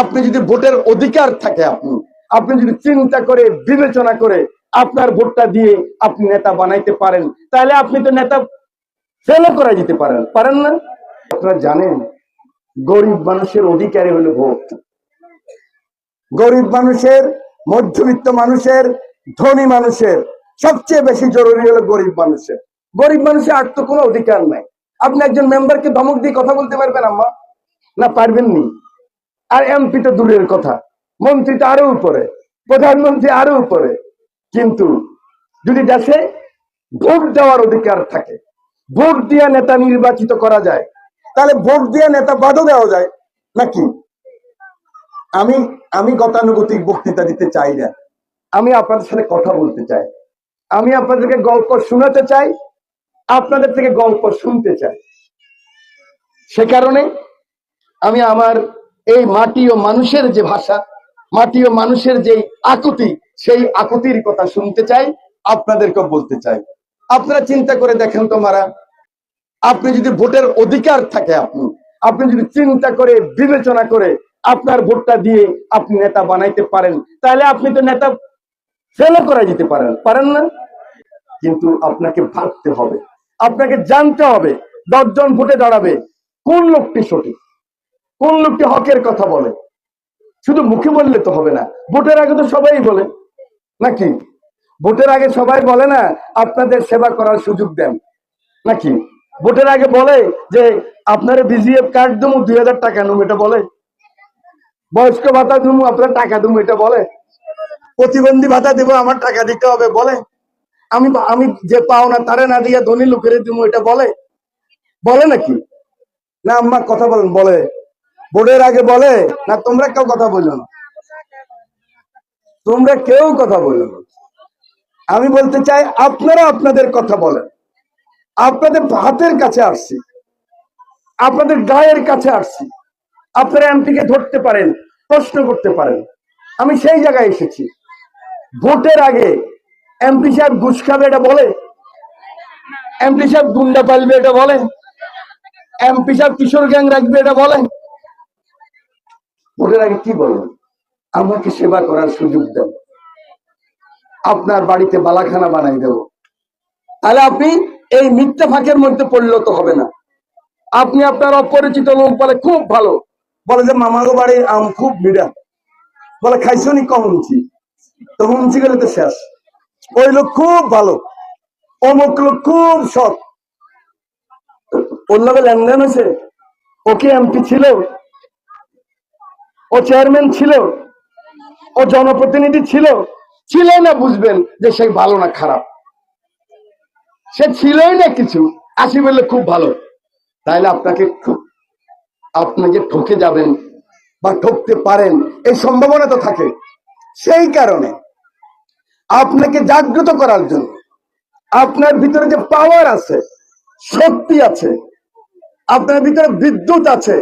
আপনি যদি ভোটের অধিকার থাকে আপনি আপনি যদি চিন্তা করে, বিবেচনা করে আপনার ভোটটা দিয়ে আপনি নেতা বানাইতে পারেন, তাহলে আপনি তো নেতা ফেলে করা যেতে পারেন। পারেন না? আপনারা জানেন, গরিব মানুষের অধিকারী হলো ভোট। গরিব মানুষের, মধ্যবিত্ত মানুষের, ধনী মানুষের সবচেয়ে বেশি জরুরি হলো গরিব মানুষের। গরিব মানুষের আর তো কোনো অধিকার নাই। আপনি একজন মেম্বারকে ধমক দিয়ে কথা বলতে পারবেন, আম্মা? না পারবেন নি আর এমপি তো দূরের কথা। মন্ত্রী তো আরও উপরে, প্রধানমন্ত্রী আরও উপরে। কিন্তু যদি দেশে ভোট দেওয়ার অধিকার থাকে, ভোট দিয়ে নেতা নির্বাচিত করা যায়, তাহলে ভোট দিয়ে নেতা বাদও দেওয়া যায়, নাকি? আমি আমি গতানুগতিক বক্তৃতা দিতে চাই না। আমি আপনাদের সাথে কথা বলতে চাই। আমি আপনাদেরকে গল্প শোনাতে চাই, আপনাদের থেকে গল্প শুনতে চাই। সে কারণে আমি আমার এই মাটি ও মানুষের যে ভাষা, মাটি ও মানুষের যে আকুতি, সেই আকুতির কথা শুনতে চাই আপনাদেরকে বলতে চাই। আপনারা চিন্তা করে দেখেন তোমারা আপনি যদি ভোটের অধিকার থাকে আপনি আপনি যদি চিন্তা করে, বিবেচনা করে আপনার ভোটটা দিয়ে আপনি নেতা বানাইতে পারেন, তাহলে আপনি তো নেতা ফেলে করা যেতে পারেন পারেন না? কিন্তু আপনাকে ভাবতে হবে, আপনাকে জানতে হবে দশজন ভোটে দাঁড়াবে, কোন লোকটি সঠিক? কোন লোকটি হকের কথা বলে? শুধু মুখে বললে তো হবে না। ভোটের আগে তো সবাই বলে। নাকি? ভোটের আগে সবাই বলে না, আপনাদের সেবা করার সুযোগ দেন। নাকি? ভোটের আগে বলে যে, আপনার বিজিএফ কার্ড দেবো দুই হাজার টাকা নেব এটা বলে। বয়স্ক ভাতা দেবো আপনার টাকা দেবো এটা বলে। প্রতিবন্ধী ভাতা দেবো আমার টাকা দিতে হবে, বলে। আমি আমি যে পাও না, তারে না দিয়ে ধনী লোকের দেবো এটা বলে। বলে নাকি? না, আম্মা, কথা বলেন, বলে। ভোটের আগে বলে, না, তোমরা কেউ কথা বলল না। তোমরা কেউ কথা বলল না। আমি বলতে চাই, আপনারা আপনাদের কথা বলেন। আপনাদের হাতের কাছে আসছি। আপনাদের গায়ের কাছে আসছি। আপনারা এমপিকে ধরতে পারেন, প্রশ্ন করতে পারেন। আমি সেই জায়গায় এসেছি। ভোটের আগে এমপি সাহেব ঘুষ খাবে এটা বলে? এমপি সাহেব গুন্ডা পালবে এটা বলে? এমপি সাহেব কিশোর গ্যাং রাখবে এটা বলে? ভোটের আগে কি বলেন? আমাকে সেবা করার সুযোগ দেন। আপনার বাড়িতে বালাখানা বানাই দেব। তাহলে আপনি এই মিথ্যা ফাঁকের মধ্যে পরিণত হবে না। আপনি আপনার অপরিচিত লোক বলে খুব ভালো। বলে যে মামাগো বাড়ির আম খুব মিডা বলে, খাইছো নি কম হুমছি তো হুমছি গেলে তো শেষ। ওই লোক খুব ভালো। অমুক লোক খুব সৎ। ওর লগে লেনদেন হয়েছে। ওকে এমপি ছিল। ও চেয়ারম্যান ছিল, ও জনপ্রতিনিধি ছিল ছিল না বুঝবেন যে সে ভালো না খারাপ। সে ছিলই না কিছু, আসি বললে খুব ভালো। তাহলে আপনাকে খুব আপনি ঠকে যাবেন বা ঠকতে পারেন, এই সম্ভাবনা তো থাকে। সেই কারণে আপনাকে জাগ্রত করার জন্য আপনার ভিতরে যে পাওয়ার আছে, শক্তি আছে, আপনার ভিতরে বিদ্যুৎ আছে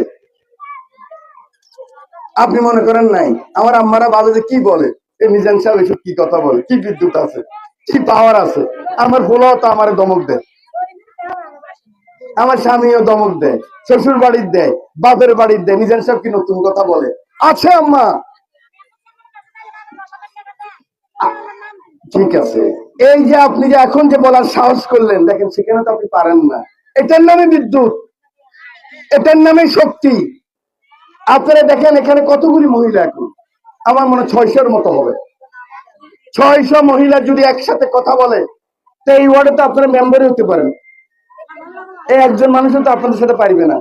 আপনি মনে করেন নাই? আমার আম্মারা ভাবে যে কি বলে? এই নিজাম সাহেব এসব কি কথা বলে? কি বিদ্যুৎ আছে? কি পাওয়ার আছে? আমার বলাও তো আমার দমক দেয়। আমার স্বামীও দমক দেয়, শ্বশুর বাড়ির দেয়, বাপের বাড়ির দেয়। নিজাম সাহেব কি নতুন কথা বলে? আছে আম্মা। ঠিক আছে। এই যে আপনি যে এখন যে বলার সাহস করলেন, দেখেন সেখানে তো আপনি পারেন না। এটার নামে বিদ্যুৎ। এটার নামে শক্তি। আপনারা দেখেন এখানে কতগুলি মহিলা এখন? আমার মনে ছয়শোর মতো হবে। ছয়শো মহিলা যদি একসাথে কথা বলে, তো এই ওয়ার্ডে তো আপনারা মেম্বারই হতে পারেন। এই একজন মানুষও তো আপনাদের সাথে পারবে না।